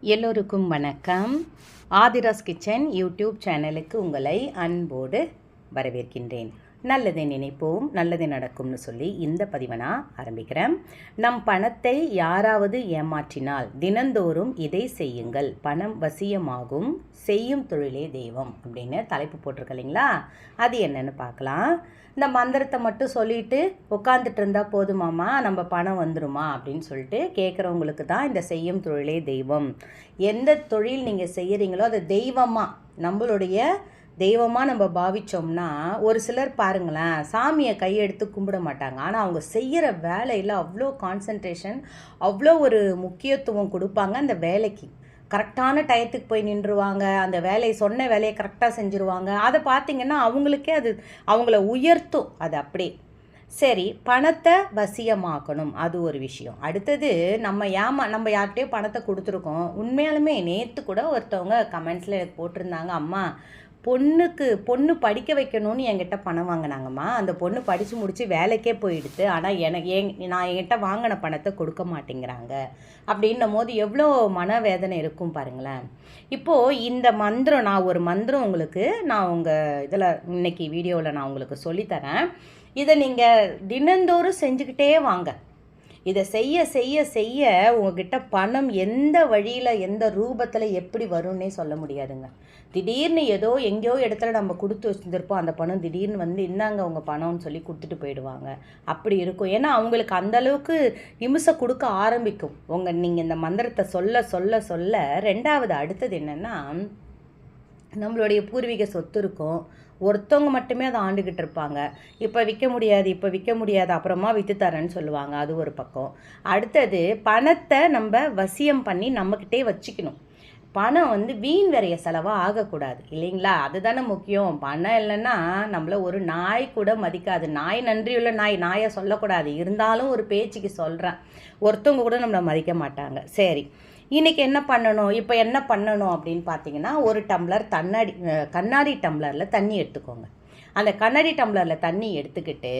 எல்லோருக்கும் வணக்கம். Aadhira's kitchen YouTube சேனலுக்கு உங்களை அன்போடு வரவேற்கின்றேன். நல்லதை நினைப்போம் நல்லது நடக்கும்னு சொல்லி இந்த பதிவை நான் ஆரம்பிக்கிறேன். நம் பணத்தை யாராவது ஏமாற்றினால் தினந்தோறும் இதை செய்யுங்கள். பணம் வசியமாகும் செய்யும் தொழிலே தெய்வம் அப்படின்னு தலைப்பு போட்டிருக்க இல்லைங்களா? அது என்னன்னு பார்க்கலாம். இந்த மந்திரத்தை மட்டும் சொல்லிட்டு உட்காந்துட்டு இருந்தால் போதுமாமா நம்ம பணம் வந்துருமா அப்படின்னு சொல்லிட்டு கேட்குறவங்களுக்கு தான் இந்த செய்யும் தொழிலே தெய்வம். எந்த தொழில் நீங்கள் செய்கிறீங்களோ அது தெய்வமாக நம்மளுடைய தெய்வமாக நம்ம பாவிச்சோம்னா ஒரு சிலர் பாருங்களேன் சாமியை கையெடுத்து கும்பிட மாட்டாங்க. ஆனால் அவங்க செய்கிற வேலையில் அவ்வளோ கான்சன்ட்ரேஷன் அவ்வளோ ஒரு முக்கியத்துவம் கொடுப்பாங்க அந்த வேலைக்கு. கரெக்டான டயத்துக்கு போய் நின்றுவாங்க. அந்த வேலையை சொன்ன வேலையை கரெக்டாக செஞ்சுருவாங்க. அதை பார்த்திங்கன்னா அவங்களுக்கே அது அவங்கள உயர்த்தும். அது அப்படியே. சரி பணத்தை வசியமாக்கணும். அது ஒரு விஷயம். அடுத்தது நம்ம ஏமா நம்ம யார்கிட்டயோ பணத்தை கொடுத்துருக்கோம். உண்மையாலுமே நேற்று கூட ஒருத்தவங்க கமெண்ட்ஸில் எனக்கு போட்டிருந்தாங்க. அம்மா பொண்ணுக்கு பொண்ணு படிக்க வைக்கணும்னு என்கிட்ட பணம் வாங்கினாங்கம்மா. அந்த பொண்ணு படித்து முடித்து வேலைக்கே போயிடுது ஆனால் எனக்கு என் நான் என்கிட்ட வாங்கின பணத்தை கொடுக்க மாட்டேங்கிறாங்க. அப்படின்னும் போது எவ்வளோ மனவேதனை இருக்கும் பாருங்களேன். இப்போது இந்த மந்திரம் நான் ஒரு மந்திரம் உங்களுக்கு நான் உங்கள் இதில் இன்னைக்கு வீடியோவில் நான் உங்களுக்கு சொல்லித்தரேன். இதை நீங்கள் தினந்தோறும் செஞ்சுக்கிட்டே வாங்க. இதை செய்ய செய்ய செய்ய உங்ககிட்ட பணம் எந்த வழியில் எந்த ரூபத்தில் எப்படி வரும்னே சொல்ல முடியாதுங்க. திடீர்னு ஏதோ எங்கேயோ இடத்துல நம்ம கொடுத்து வச்சுருந்துருப்போம். அந்த பணம் திடீர்னு வந்து இன்னாங்க அவங்க பணம்னு சொல்லி கொடுத்துட்டு போயிடுவாங்க. அப்படி இருக்கும். ஏன்னா அவங்களுக்கு அந்தளவுக்கு இம்சை கொடுக்க ஆரம்பிக்கும். உங்கள் நீங்கள் இந்த மந்திரத்தை சொல்ல சொல்ல சொல்ல ரெண்டாவது அடுத்தது என்னென்னா நம்மளுடைய பூர்வீக சொத்து இருக்கும். ஒருத்தவங்க மட்டுமே அதை ஆண்டுக்கிட்டு இருப்பாங்க. இப்போ விற்க முடியாது இப்போ விற்க முடியாது அப்புறமா விற்று தரேன்னு சொல்லுவாங்க. அது ஒரு பக்கம். அடுத்தது பணத்தை நம்ம வசியம் பண்ணி நம்மக்கிட்டே வச்சுக்கணும். பணம் வந்து வீண் வரைய செலவாக ஆகக்கூடாது. இல்லைங்களா? அதுதானே முக்கியம். பணம் இல்லைன்னா நம்மளை ஒரு நாய் கூட மதிக்காது. நாய் நன்றியுள்ள நாய் நாயை சொல்லக்கூடாது. இருந்தாலும் ஒரு பேச்சுக்கு சொல்கிறேன் ஒருத்தவங்க கூட நம்மளை மதிக்க மாட்டாங்க. சரி. இன்றைக்கி என்ன பண்ணணும்? இப்போ என்ன பண்ணணும் அப்படின்னு பார்த்தீங்கன்னா ஒரு டம்ளர் தண்ணாடி கண்ணாடி டம்ளரில் தண்ணி எடுத்துக்கோங்க. அந்த கண்ணாடி டம்ளரில் தண்ணி எடுத்துக்கிட்டு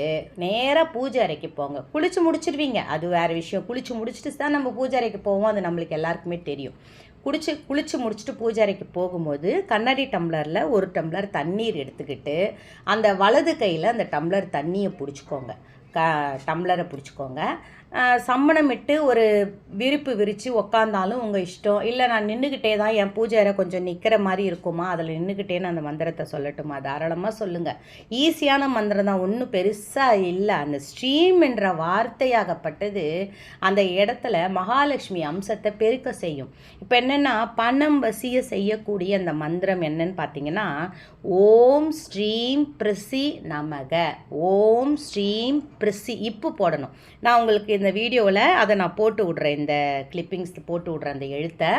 நேராக பூஜை அறைக்கு போங்க. குளிச்சு முடிச்சிருவீங்க. அது வேறு விஷயம். குளிச்சு முடிச்சுட்டு தான் நம்ம பூஜை அறைக்கு போவோம். அது நம்மளுக்கு எல்லாருக்குமே தெரியும். குடிச்சு குளிச்சு முடிச்சுட்டு பூஜை அறைக்கு போகும்போது கண்ணாடி டம்ளரில் ஒரு டம்ளர் தண்ணீர் எடுத்துக்கிட்டு அந்த வலது கையில் அந்த டம்ளர் தண்ணியை பிடிச்சிக்கோங்க. க டம்ளரை பிடிச்சிக்கோங்க. சம்மணமிட்டு ஒரு விரிப்பு விரித்து உக்காந்தாலும் உங்கள் இஷ்டம். இல்லை நான் நின்றுக்கிட்டே தான் என் பூஜை அறை கொஞ்சம் நிற்கிற மாதிரி இருக்குமா? அதில் நின்றுக்கிட்டே நான் அந்த மந்திரத்தை சொல்லட்டுமா? தாராளமாக சொல்லுங்கள் ஈஸியான மந்திரம் தான். ஒன்றும் பெருசாக இல்லை. அந்த ஸ்ட்ரீம் என்ற வார்த்தையாகப்பட்டது அந்த இடத்துல மகாலட்சுமி அம்சத்தை பெருக்க செய்யும். இப்போ என்னென்னா பணம் வசிய செய்யக்கூடிய அந்த மந்திரம் என்னன்னு பார்த்தீங்கன்னா ஓம் ஸ்ரீம் பிரசி நமக. ஓம் ஸ்ரீம் பிரிசி இப்போ போடணும். நான் உங்களுக்கு இந்த வீடியோவில் அதை நான் போட்டு விட்றேன். இந்த கிளிப்பிங்ஸ் போட்டு விட்றேன் அந்த எழுத்தை.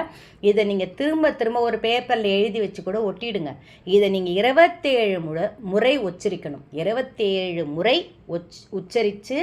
இதை நீங்கள் திரும்ப திரும்ப ஒரு பேப்பரில் எழுதி வச்சு கூட ஒட்டிடுங்க. இதை நீங்கள் இருபத்தேழு முறை முறை உச்சரிக்கணும். இருபத்தேழு முறை உச் உச்சரித்து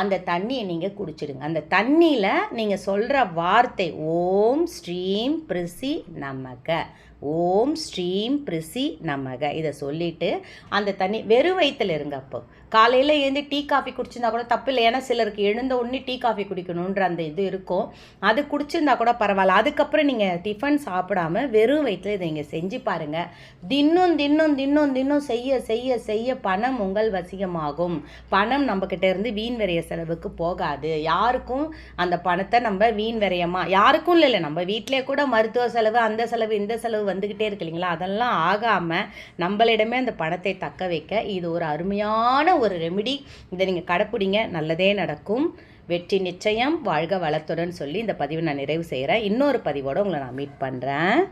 அந்த தண்ணியை நீங்கள் குடிச்சிடுங்க. அந்த தண்ணியில் நீங்கள் சொல்கிற வார்த்தை ஓம் ஸ்ரீம் பிரிசி நமக. ஓம் ஸ்ரீம் பிரிசி நமக. இதை சொல்லிவிட்டு அந்த தண்ணி வெறும் வயிற்றில் இருங்க அப்போ. காலையில் எழுந்து டீ காஃபி குடிச்சிருந்தா கூட தப்பு இல்லை. ஏன்னா சிலருக்கு எழுந்த உடனே டீ காஃபி குடிக்கணுன்ற அந்த இது இருக்கும். அது குடிச்சிருந்தா கூட பரவாயில்ல. அதுக்கப்புறம் நீங்கள் டிஃபன் சாப்பிடாம வெறும் வயிற்றில் இதை நீங்கள் செஞ்சு பாருங்கள் தின்னும் தின்னும் தின்னும் தின்னும் செய்ய செய்ய செய்ய பணம் உங்கள் வசியமாகும். பணம் நம்மக்கிட்ட இருந்து வீண் விரைய செலவுக்கு போகாது. யாருக்கும் அந்த பணத்தை நம்ம வீண் விரையமா யாருக்கும் இல்லை. நம்ம வீட்டிலே கூட மருத்துவ செலவு அந்த செலவு இந்த செலவு வந்துக்கிட்டே இருக்கு இல்லைங்களா? அதெல்லாம் ஆகாமல் நம்மளிடமே அந்த பணத்தை தக்க வைக்க இது ஒரு அருமையான ஒரு ரெமிடி இதை நீங்கள் கடைப்பிடிங்க. நல்லதே நடக்கும். வெற்றி நிச்சயம். வாழ்க வளத்துடன் சொல்லி இந்த பதிவை நான் நிறைவு செய்கிறேன் இன்னொரு பதிவோடு உங்களை நான் மீட் பண்ணுறேன்